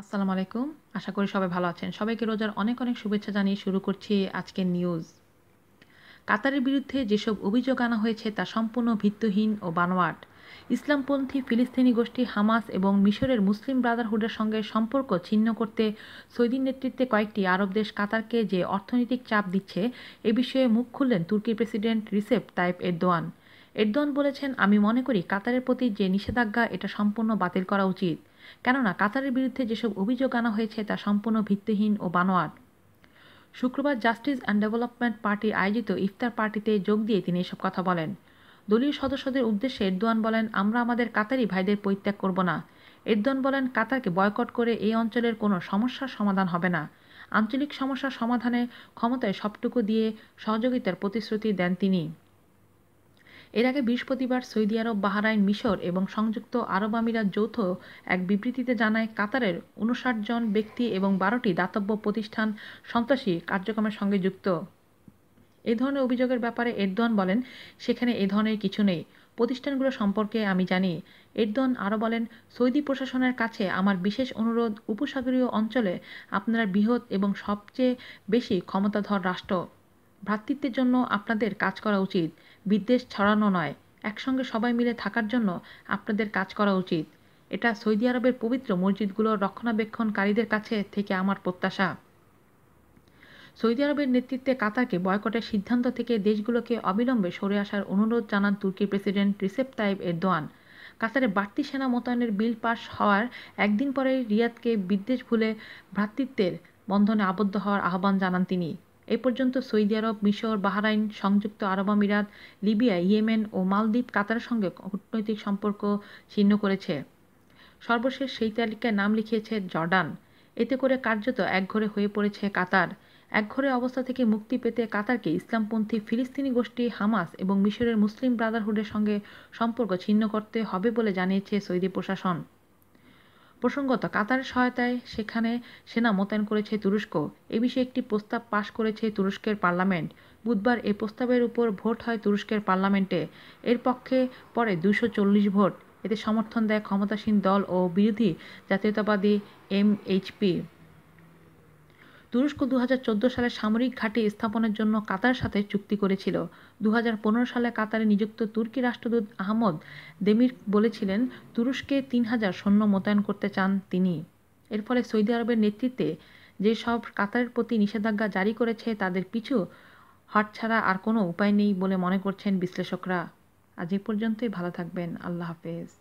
আসসালামু আলাইকুম। আশা করি সবাই ভালো আছেন। সবাইকে রোজার অনেক অনেক শুভেচ্ছা জানিয়ে শুরু করছি আজকের নিউজ কাতারের বিরুদ্ধে যেসব অভিযোগ আনা হয়েছে তা সম্পূর্ণ ভিত্তিহীন ও বানোয়াট। ইসলামপন্থী ফিলিস্তিনি গোষ্ঠী হামাস এবং মিশরের মুসলিম ব্রাদারহুডের সঙ্গে সম্পর্ক ছিন্ন করতে সৌদির নেতৃত্বে কয়েকটি আরব দেশ কাতারকে যে অর্থনৈতিক চাপ দিচ্ছে, এ বিষয়ে মুখ খুললেন তুর্কির president Recep Tayyip Erdogan. Erdogan বলেছেন, আমি মনে করি কাতারের প্রতি যে নিষেধাজ্ঞা, এটা সম্পূর্ণ বাতিল করা উচিত। কেননা কাতারের বিরুদ্ধে যেসব অভিযোগ আনা হয়েছে তা সম্পূর্ণ ভিত্তিহীন ও বানোয়াট। শুক্রবার জাস্টিস অ্যান্ড ডেভেলপমেন্ট পার্টি আয়োজিত ইফতার পার্টিতে যোগ দিয়ে তিনি এসব কথা বলেন। দলীয় সদস্যদের উদ্দেশ্যে এরদোয়ান বলেন, আমরা আমাদের কাতারি ভাইদের পরিত্যাগ করব না। এরদোয়ান বলেন, কাতারকে বয়কট করে এই অঞ্চলের কোনো সমস্যার সমাধান হবে না। আঞ্চলিক সমস্যার সমাধানে ক্ষমতায় সবটুকু দিয়ে সহযোগিতার প্রতিশ্রুতি দেন তিনি। এর আগে বৃহস্পতিবার সৌদি আরব, বাহারাইন, মিশর এবং সংযুক্ত আরব আমিরাত যৌথ এক বিবৃতিতে জানায়, কাতারের উনষাট জন ব্যক্তি এবং বারোটি দাতব্য প্রতিষ্ঠান সন্ত্রাসী কার্যক্রমের সঙ্গে যুক্ত। এ ধরনের অভিযোগের ব্যাপারে এরদোয়ান বলেন, সেখানে এ ধরনের কিছু নেই। প্রতিষ্ঠানগুলো সম্পর্কে আমি জানি। এরদোয়ান আরও বলেন, সৌদি প্রশাসনের কাছে আমার বিশেষ অনুরোধ, উপসাগরীয় অঞ্চলে আপনারা বৃহৎ এবং সবচেয়ে বেশি ক্ষমতাধর রাষ্ট্র। ভ্রাতৃত্বের জন্য আপনাদের কাজ করা উচিত। বিদ্বেষ ছড়ানো নয়। একসঙ্গে সবাই মিলে থাকার জন্য আপনাদের কাজ করা উচিত। এটা সৌদি আরবের পবিত্র মসজিদগুলোর রক্ষণাবেক্ষণকারীদের কাছে থেকে আমার প্রত্যাশা। সৌদি আরবের নেতৃত্বে কাতারকে বয়কটের সিদ্ধান্ত থেকে দেশগুলোকে অবিলম্বে সরে আসার অনুরোধ জানান তুর্কির প্রেসিডেন্ট রিসেপ তাইব এরদোয়ান। কাতারে বাড়তি সেনা মোতায়েনের বিল পাশ হওয়ার একদিন পরে রিয়াদকে বিদ্বেষ ভুলে ভ্রাতৃত্বের বন্ধনে আবদ্ধ হওয়ার আহ্বান জানান তিনি। এ পর্যন্ত সৌদি আরব, মিশর, বাহরাইন, সংযুক্ত আরব আমিরাত, লিবিয়া, ইয়েমেন ও মালদ্বীপ কাতারের সঙ্গে কূটনৈতিক সম্পর্ক ছিন্ন করেছে। সর্বশেষ সেই তালিকায় নাম লিখিয়েছে জর্ডান। এতে করে কার্যত একঘরে হয়ে পড়েছে কাতার। একঘরে অবস্থা থেকে মুক্তি পেতে কাতারকে ইসলামপন্থী ফিলিস্তিনি গোষ্ঠী হামাস এবং মিশরের মুসলিম ব্রাদারহুডের সঙ্গে সম্পর্ক ছিন্ন করতে হবে বলে জানিয়েছে সৌদি প্রশাসন। প্রসঙ্গত, কাতারের সহায়তায় সেখানে সেনা মোতায়েন করেছে তুরস্ক। এ বিষয়ে একটি প্রস্তাব পাশ করেছে তুরস্কের পার্লামেন্ট। বুধবার এ প্রস্তাবের উপর ভোট হয় তুরস্কের পার্লামেন্টে। এর পক্ষে পরে দুশো ভোট। এতে সমর্থন দেয় ক্ষমতাসীন দল ও বিরোধী জাতীয়তাবাদী এমএইচপি। তুরস্ক দুহাজার চোদ্দ সালে সামরিক ঘাঁটি স্থাপনের জন্য কাতার সাথে চুক্তি করেছিল। দু হাজার পনেরো সালে কাতারে নিযুক্ত তুর্কি রাষ্ট্রদূত আহমদ দেমির বলেছিলেন, তুরস্কে তিন হাজার সৈন্য মোতায়েন করতে চান তিনি। এর ফলে সৌদি আরবের নেতৃত্বে যেসব কাতারের প্রতি নিষেধাজ্ঞা জারি করেছে, তাদের পিছু হট ছাড়া আর কোনো উপায় নেই বলে মনে করছেন বিশ্লেষকরা। আজ এ পর্যন্তই, ভালো থাকবেন, আল্লাহ হাফেজ।